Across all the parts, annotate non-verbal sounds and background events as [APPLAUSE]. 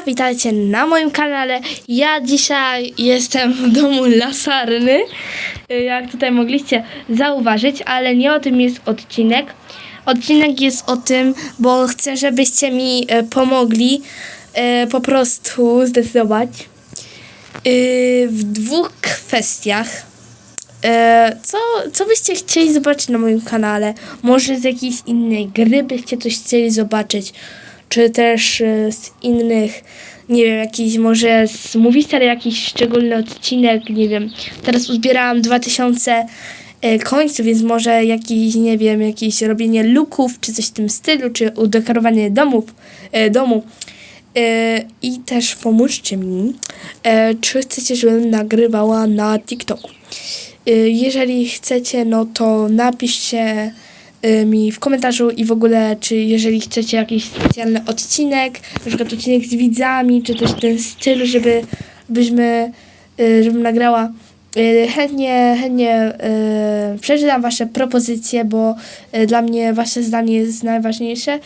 Witajcie na moim kanale. Ja dzisiaj jestem w domu Lasarny, y, jak tutaj mogliście zauważyć, ale nie o tym jest odcinek. Odcinek jest o tym, bo chcę, żebyście mi e, pomogli e, po prostu zdecydować y, w dwóch kwestiach. Co, co byście chcieli zobaczyć na moim kanale? Może z jakiejś innej gry byście coś chcieli zobaczyć? Czy też e, z innych, nie wiem, jakiś może z Movistar jakiś szczególny odcinek, nie wiem. Teraz uzbierałam 2000 e, końców, więc może jakiś, nie wiem, jakieś robienie luków, czy coś w tym stylu, czy udekorowanie domów, e, domu. I też pomóżcie mi, czy chcecie, żebym nagrywała na TikToku. Jeżeli chcecie, no to napiszcie mi w komentarzu i w ogóle, czy jeżeli chcecie jakiś specjalny odcinek, na przykład odcinek z widzami, czy w tym stylu, żeby byśmy, e, żebym nagrała. E, Chętnie, chętnie przeczytam Wasze propozycje, bo dla mnie Wasze zdanie jest najważniejsze.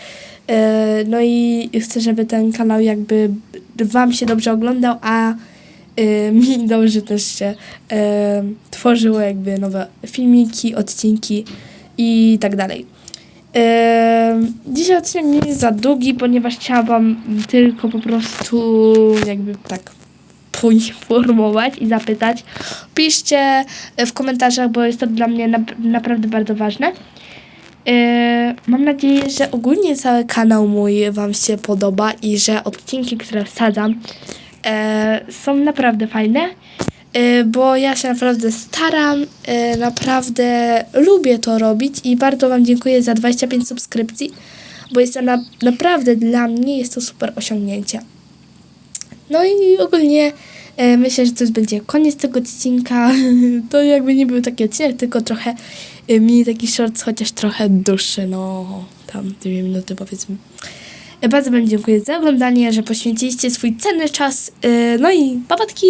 No i chcę, żeby ten kanał jakby Wam się dobrze oglądał, a [LAUGHS] mi dobrze też się tworzyło jakby nowe filmiki, odcinki i tak dalej. E, dzisiaj odcinek nie jest za długi, ponieważ chciałam tylko po prostu jakby tak poinformować i zapytać. Piszcie w komentarzach, bo jest to dla mnie nap- naprawdę bardzo ważne. E, Mam nadzieję, że ogólnie cały kanał mój Wam się podoba i że odcinki, które wsadzam, e, są naprawdę fajne, bo ja się naprawdę staram, e, naprawdę lubię to robić i bardzo Wam dziękuję za 25 subskrypcji, bo jest to na, naprawdę dla mnie jest to super osiągnięcie. No i ogólnie e, myślę, że to już będzie koniec tego odcinka. [LAUGHS] To jakby nie był taki odcinek, tylko trochę e, mini taki short, chociaż trochę dłuższy, no tam dwie minuty powiedzmy. E, bardzo Wam dziękuję za oglądanie, że poświęciliście swój cenny czas. E, no i papatki!